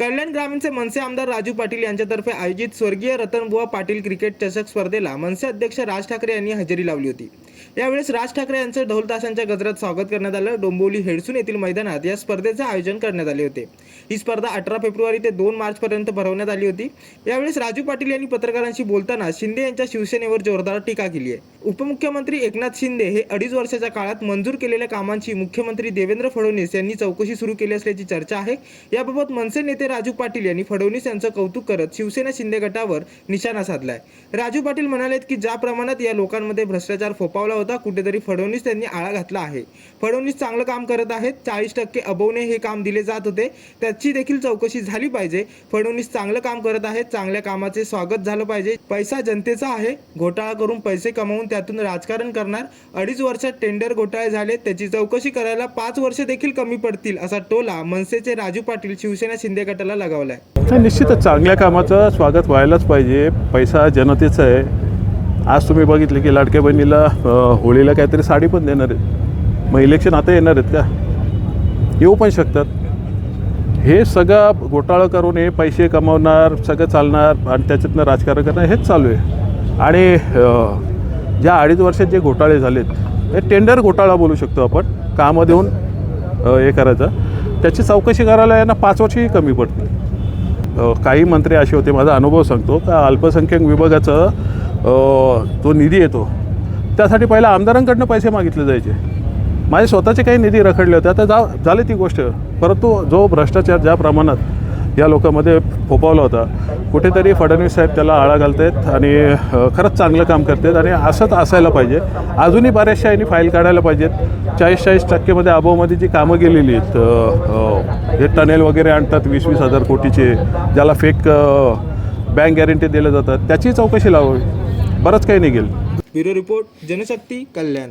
कल्याण ग्रामीणचे मनसे आमदार राजू पाटील यांच्यातर्फे आयोजित स्वर्गीय रतनबुवा पाटील क्रिकेट चषक स्पर्धेला मनसे अध्यक्ष राज ठाकरे यांनी हजेरी लावली होती. यावेळेस राज ठाकरे यांचं ढोलताशांच्या गजरात स्वागत करण्यात आलं. डोंबिवली हेडसून येथील मैदानात या स्पर्धेचे आयोजन करण्यात आले होते. ही स्पर्धा अठरा फेब्रुवारी ते दोन मार्चपर्यंत भरवण्यात आली होती. यावेळेस राजू पाटील यांनी पत्रकारांशी बोलताना शिंदे यांच्या शिवसेनेवर जोरदार टीका केली आहे. उपमुख्यमंत्री एकनाथ शिंदे हे अडीच वर्षाच्या काळात मंजूर केलेल्या कामांची मुख्यमंत्री देवेंद्र फडणवीस यांनी चौकशी सुरू केली असल्याची चर्चा आहे. याबाबत मनसे नेते राजू पाटील यांनी फडणवीस यांचं कौतुक करत शिवसेना शिंदे गटावर निशाणा साधलाय. राजू पाटील म्हणालेत की ज्या प्रमाणात या लोकांमध्ये भ्रष्टाचार फोपावला होता कुठेतरी फडणवीस त्यांनी आळा घातला आहे. फडणवीस चांगलं काम करत आहेत. चाळीस टक्के अबवणे हे काम दिले जात होते. त्या याची देखील चौकशी झाली पाहिजे. फडणवीस चांगलं काम करत आहेत. चांगल्या कामाचे स्वागत झालं पाहिजे. पैसा जनतेचा आहे. घोटाळा करून पैसे कमावून त्यातून राजकारण करणार. अडीच वर्षात टेंडर घोटाळे झाले. त्याची चौकशी करायला पाच वर्ष देखील कमी पडतील असा टोला मनसेचे राजू पाटील शिवसेना शिंदे गटाला लगावलाय. निश्चितच चांगल्या कामाचं स्वागत व्हायलाच पाहिजे. पैसा जनतेचा आहे. आज तुम्ही बघितले की लाडक्या बहिणीला होळीला काहीतरी साडी पण देणार आहेत. मग इलेक्शन आता येणार आहेत का? येऊ पण शकतात. हे सगळं घोटाळा करून हे पैसे कमावणार सगळं चालणार आणि त्याच्यातनं राजकारण करणं हेच चालू आहे. आणि ज्या अडीच वर्षात जे घोटाळे झालेत हे टेंडर घोटाळा बोलू शकतो आपण कामं देऊन हे करायचं. त्याची चौकशी करायला यांना पाच वर्षही कमी पडते काही मंत्री असे होते माझा अनुभव सांगतो का अल्पसंख्याक विभागाचं जो निधी येतो त्यासाठी पहिला आमदारांकडनं पैसे मागितले जायचे. माझे स्वतःचे काही निधी रखडले होते आता जा झाले ती गोष्ट. परंतु जो भ्रष्टाचार ज्या प्रमाणात या लोकांमध्ये फोपावला होता कुठेतरी फडणवीस साहेब त्याला आळा घालत आहेत आणि खरंच चांगलं काम करतात आणि असंच असायला पाहिजे. अजूनही बऱ्याचशा यांनी फाईल काढायला पाहिजेत. चाळीस चाळीस टक्केमध्ये अभावमध्ये जी कामं गेलेली आहेत हे टनेल वगैरे आणतात वीस वीस हजार कोटीचे ज्याला फेक बँक गॅरंटी दिल्या जातात त्याची चौकशी लावावी. बरंच काही निघेल. Bureau report Janshakti Kalyan.